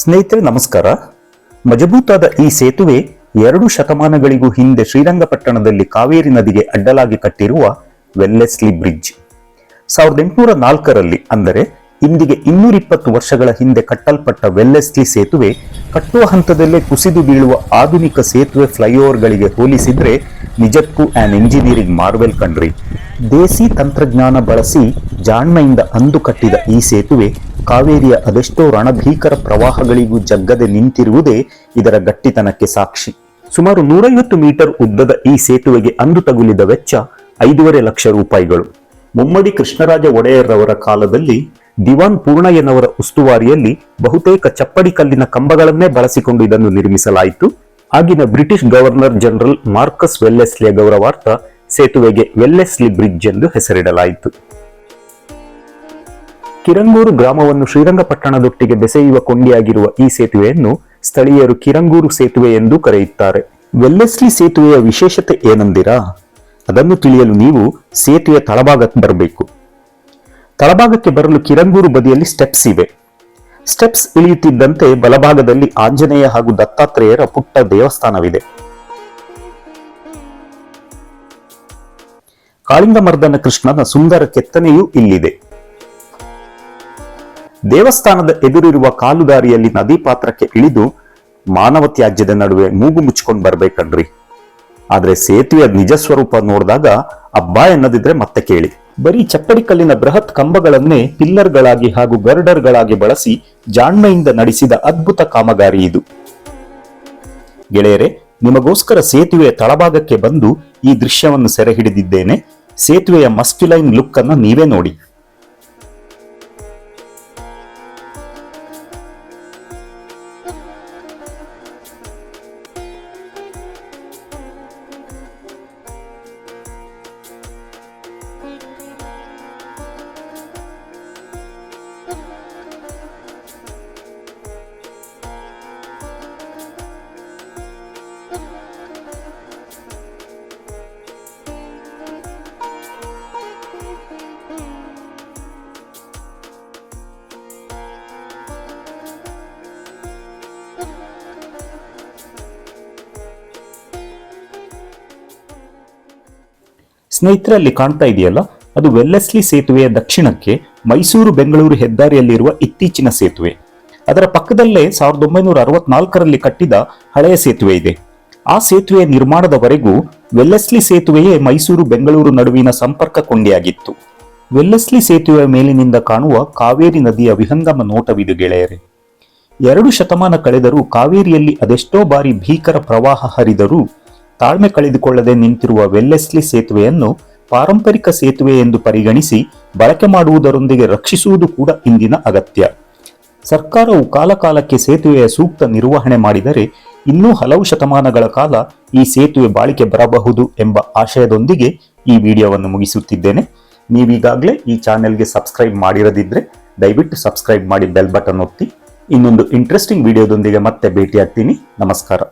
ಸ್ನೇಹಿತರೆ, ನಮಸ್ಕಾರ. ಮಜಬೂತಾದ ಈ ಸೇತುವೆ ಎರಡು ಶತಮಾನಗಳಿಗೂ ಹಿಂದೆ ಶ್ರೀರಂಗಪಟ್ಟಣದಲ್ಲಿ ಕಾವೇರಿ ನದಿಗೆ ಅಡ್ಡಲಾಗಿ ಕಟ್ಟಿರುವ ವೆಲ್ಲೆಸ್ಲಿ ಬ್ರಿಡ್ಜ್. ಸಾವಿರದ ಎಂಟುನೂರ ನಾಲ್ಕರಲ್ಲಿ, ಅಂದರೆ ಇಂದಿಗೆ ಇನ್ನೂರಿಪ್ಪತ್ತು ವರ್ಷಗಳ ಹಿಂದೆ ಕಟ್ಟಲ್ಪಟ್ಟ ವೆಲ್ಲೆಸ್ಲಿ ಸೇತುವೆ ಕಟ್ಟುವ ಹಂತದಲ್ಲೇ ಕುಸಿದು ಬೀಳುವ ಆಧುನಿಕ ಸೇತುವೆ ಫ್ಲೈಓವರ್ಗಳಿಗೆ ಹೋಲಿಸಿದ್ರೆ ನಿಜಕ್ಕೂ ಆನ್ ಇಂಜಿನಿಯರಿಂಗ್ ಮಾರ್ವೆಲ್ ಕಣ್ರಿ ದೇಸಿ ತಂತ್ರಜ್ಞಾನ ಬಳಸಿ ಜಾಣ್ಮೆಯಿಂದ ಅಂದು ಕಟ್ಟಿದ ಈ ಸೇತುವೆ ಕಾವೇರಿಯ ಅದೆಷ್ಟೋ ರಣಭೀಕರ ಪ್ರವಾಹಗಳಿಗೂ ಜಗ್ಗದೆ ನಿಂತಿರುವುದೇ ಇದರ ಗಟ್ಟಿತನಕ್ಕೆ ಸಾಕ್ಷಿ. ಸುಮಾರು ನೂರೈವತ್ತು ಮೀಟರ್ ಉದ್ದದ ಈ ಸೇತುವೆಗೆ ಅಂದು ತಗುಲಿದ ವೆಚ್ಚ ಐದೂವರೆ ಲಕ್ಷ ರೂಪಾಯಿಗಳು. ಮುಮ್ಮಡಿ ಕೃಷ್ಣರಾಜ ಒಡೆಯರ್ರವರ ಕಾಲದಲ್ಲಿ ದಿವಾನ್ ಪೂರ್ಣಯ್ಯನವರ ಉಸ್ತುವಾರಿಯಲ್ಲಿ ಬಹುತೇಕ ಚಪ್ಪಡಿ ಕಲ್ಲಿನ ಕಂಬಗಳನ್ನೇ ಬಳಸಿಕೊಂಡು ಇದನ್ನು ನಿರ್ಮಿಸಲಾಯಿತು. ಆಗಿನ ಬ್ರಿಟಿಷ್ ಗವರ್ನರ್ ಜನರಲ್ ಮಾರ್ಕಸ್ ವೆಲ್ಲೆಸ್ಲಿಯ ಗೌರವಾರ್ಥ ಸೇತುವೆಗೆ ವೆಲ್ಲೆಸ್ಲಿ ಬ್ರಿಡ್ಜ್ ಎಂದು ಹೆಸರಿಡಲಾಯಿತು. ಕಿರಂಗೂರು ಗ್ರಾಮವನ್ನು ಶ್ರೀರಂಗಪಟ್ಟಣದೊಟ್ಟಿಗೆ ಬೆಸೆಯುವ ಕೊಂಡಿಯಾಗಿರುವ ಈ ಸೇತುವೆಯನ್ನು ಸ್ಥಳೀಯರು ಕಿರಂಗೂರು ಸೇತುವೆ ಎಂದು ಕರೆಯುತ್ತಾರೆ. ವೆಲ್ಲೆಸ್ಲಿ ಸೇತುವೆಯ ವಿಶೇಷತೆ ಏನಂದಿರಾ? ಅದನ್ನು ತಿಳಿಯಲು ನೀವು ಸೇತುವೆಯ ತಳಭಾಗಕ್ಕೆ ಬರಬೇಕು. ತಳಭಾಗಕ್ಕೆ ಬರಲು ಕಿರಂಗೂರು ಬದಿಯಲ್ಲಿ ಸ್ಟೆಪ್ಸ್ ಇವೆ. ಸ್ಟೆಪ್ಸ್ ಇಳಿಯುತ್ತಿದ್ದಂತೆ ಬಲಭಾಗದಲ್ಲಿ ಆಂಜನೇಯ ಹಾಗೂ ದತ್ತಾತ್ರೇಯರ ಪುಟ್ಟ ದೇವಸ್ಥಾನವಿದೆ. ಕಾಳಿಂಗಮರ್ದನ ಕೃಷ್ಣನ ಸುಂದರ ಕೆತ್ತನೆಯೂ ಇಲ್ಲಿದೆ. ದೇವಸ್ಥಾನದ ಎದುರಿರುವ ಕಾಲುದಾರಿಯಲ್ಲಿ ನದಿ ಪಾತ್ರಕ್ಕೆ ಇಳಿದು ಮಾನವ ತ್ಯಾಜ್ಯದ ನಡುವೆ ಮೂಗು ಮುಚ್ಚಿಕೊಂಡು ಬರ್ಬೇಕನ್ರಿ. ಆದ್ರೆ ಸೇತುವೆಯ ನಿಜ ಸ್ವರೂಪ ನೋಡಿದಾಗ ಅಬ್ಬಾ ಎನ್ನದಿದ್ರೆ ಮತ್ತೆ ಕೇಳಿ. ಬರೀ ಚಪ್ಪಡಿ ಕಲ್ಲಿನ ಬೃಹತ್ ಕಂಬಗಳನ್ನೇ ಪಿಲ್ಲರ್ಗಳಾಗಿ ಹಾಗೂ ಗರ್ಡರ್ಗಳಾಗಿ ಬಳಸಿ ಜಾಣ್ಮೆಯಿಂದ ನಡೆಸಿದ ಅದ್ಭುತ ಕಾಮಗಾರಿ ಇದು. ಗೆಳೆಯರೆ, ನಿಮಗೋಸ್ಕರ ಸೇತುವೆಯ ತಳಭಾಗಕ್ಕೆ ಬಂದು ಈ ದೃಶ್ಯವನ್ನು ಸೆರೆ ಹಿಡಿದಿದ್ದೇನೆ ಸೇತುವೆಯ ಮಸ್ಕ್ಯುಲೈನ್ ಲುಕ್ ಅನ್ನು ನೀವೇ ನೋಡಿ. ಸ್ನೇಹಿತರಲ್ಲಿ ಕಾಣ್ತಾ ಇದೆಯಲ್ಲ, ಅದು ವೆಲ್ಲೆಸ್ಲಿ ಸೇತುವೆಯ ದಕ್ಷಿಣಕ್ಕೆ ಮೈಸೂರು ಬೆಂಗಳೂರು ಹೆದ್ದಾರಿಯಲ್ಲಿರುವ ಇತ್ತೀಚಿನ ಸೇತುವೆ. ಅದರ ಪಕ್ಕದಲ್ಲೇ ಸಾವಿರದ ಒಂಬೈನೂರ ಅರವತ್ನಾಲ್ಕರಲ್ಲಿ ಕಟ್ಟಿದ ಹಳೆಯ ಸೇತುವೆ ಇದೆ. ಆ ಸೇತುವೆಯ ನಿರ್ಮಾಣದವರೆಗೂ ವೆಲ್ಲೆಸ್ಲಿ ಸೇತುವೆಯೇ ಮೈಸೂರು ಬೆಂಗಳೂರು ನಡುವಿನ ಸಂಪರ್ಕ ಕೊಂಡಿಯಾಗಿತ್ತು. ವೆಲ್ಲೆಸ್ಲಿ ಸೇತುವೆಯ ಮೇಲಿನಿಂದ ಕಾಣುವ ಕಾವೇರಿ ನದಿಯ ವಿಹಂಗಮ ನೋಟವಿದು ಗೆಳೆಯರೆ. ಎರಡು ಶತಮಾನ ಕಳೆದರೂ ಕಾವೇರಿಯಲ್ಲಿ ಅದೆಷ್ಟೋ ಬಾರಿ ಭೀಕರ ಪ್ರವಾಹ ಹರಿದರೂ ತಾಳ್ಮೆ ಕಳೆದುಕೊಳ್ಳದೆ ನಿಂತಿರುವ ವೆಲ್ಲೆಸ್ಲಿ ಸೇತುವೆಯನ್ನು ಪಾರಂಪರಿಕ ಸೇತುವೆ ಎಂದು ಪರಿಗಣಿಸಿ ಬಳಕೆ ಮಾಡುವುದರೊಂದಿಗೆ ರಕ್ಷಿಸುವುದು ಕೂಡ ಇಂದಿನ ಅಗತ್ಯ. ಸರ್ಕಾರವು ಕಾಲಕಾಲಕ್ಕೆ ಸೇತುವೆಯ ಸೂಕ್ತ ನಿರ್ವಹಣೆ ಮಾಡಿದರೆ ಇನ್ನೂ ಹಲವು ಶತಮಾನಗಳ ಕಾಲ ಈ ಸೇತುವೆ ಬಾಳಿಕೆ ಬರಬಹುದು ಎಂಬ ಆಶಯದೊಂದಿಗೆ ಈ ವಿಡಿಯೋವನ್ನು ಮುಗಿಸುತ್ತಿದ್ದೇನೆ. ನೀವೀಗಾಗಲೇ ಈ ಚಾನೆಲ್ಗೆ ಸಬ್ಸ್ಕ್ರೈಬ್ ಮಾಡಿರದಿದ್ದರೆ ದಯವಿಟ್ಟು ಸಬ್ಸ್ಕ್ರೈಬ್ ಮಾಡಿ ಬೆಲ್ ಬಟನ್ ಒತ್ತಿ. ಇನ್ನೊಂದು ಇಂಟ್ರೆಸ್ಟಿಂಗ್ ವಿಡಿಯೋದೊಂದಿಗೆ ಮತ್ತೆ ಭೇಟಿಯಾಗ್ತೀನಿ. ನಮಸ್ಕಾರ.